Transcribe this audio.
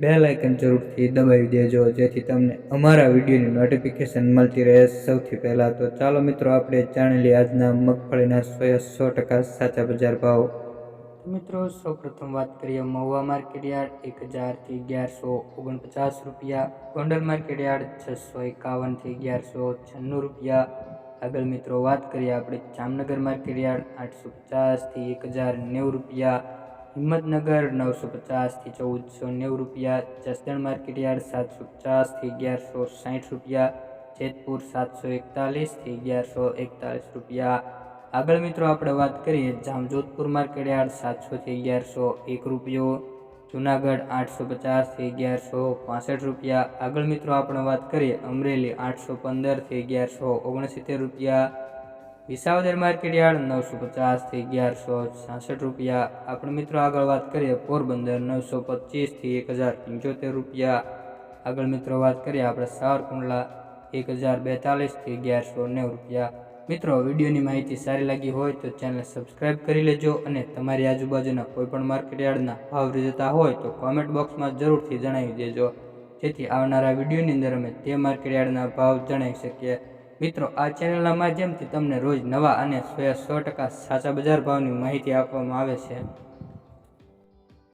Bell icon જરૂરથી દબાવી દેજો, જેથી તમને અમારા વિડીયોની નોટિફિકેશન મળતી રહે. સૌથી પહેલાં તો ચાલો મિત્રો, આપણે જાણી લઈએ આજના મગફળીના સો સો ટકા સાચા બજાર ભાવ. મિત્રો, સૌપ્રથમ વાત કરીએ મહુવા માર્કેટ યાર્ડ, એક હજારથી અગિયારસો ઓગણપચાસ રૂપિયા. ગોંડલ માર્કેટ યાર્ડ, છસો એકાવનથી અગિયારસો છન્નું રૂપિયા. આગળ મિત્રો, વાત કરીએ આપણે જામનગર માર્કેટ યાર્ડ, આઠસો પચાસથી એક હજાર નેવું રૂપિયા. હિંમતનગર નવસો પચાસથી ચૌદસો નેવું રૂપિયા, જસદણ માર્કેટ યાર્ડ સાતસો પચાસથી અગિયારસો સાઠ રૂપિયા, જેતપુર સાતસો એકતાલીસથી અગિયારસો એકતાલીસ રૂપિયા. આગળ મિત્રો આપણે વાત કરીએ જામજોધપુર માર્કેટ યાર્ડ સાતસોથી અગિયારસો એક રૂપિયો, જુનાગઢ આઠસો પચાસથી અગિયારસો પાસઠ રૂપિયા. આગળ મિત્રો આપણે વાત કરીએ અમરેલી આઠસો પંદરથી અગિયારસો ઓગણસિત્તેર રૂપિયા વિસાવદર માર્કેટ યાર્ડ નવસો પચાસથી અગિયારસો છાસઠ રૂપિયા. આપણે મિત્રો આગળ વાત કરીએ પોરબંદર નવસો પચીસથી એક હજાર પંચોતેર રૂપિયા. આગળ મિત્રો વાત કરીએ આપણે સાવરકુંડલા એક હજાર બેતાલીસથી અગિયારસો નેવું રૂપિયા. મિત્રો, વિડીયોની માહિતી સારી લાગી હોય તો ચેનલ સબસ્ક્રાઈબ કરી લેજો અને તમારી આજુબાજુના કોઈપણ માર્કેટ યાર્ડના ભાવ જતા હોય તો કોમેન્ટ બોક્સમાં જરૂરથી જણાવી દેજો. જેથી આવનારા વિડીયોની અંદર અમે તે માર્કેટ યાર્ડના ભાવ જણાવી શકીએ. મિત્રો, આ ચેનલના માધ્યમથી તમને રોજ નવા અને સો ટકા સાચા બજાર ભાવની માહિતી આપવામાં આવે છે.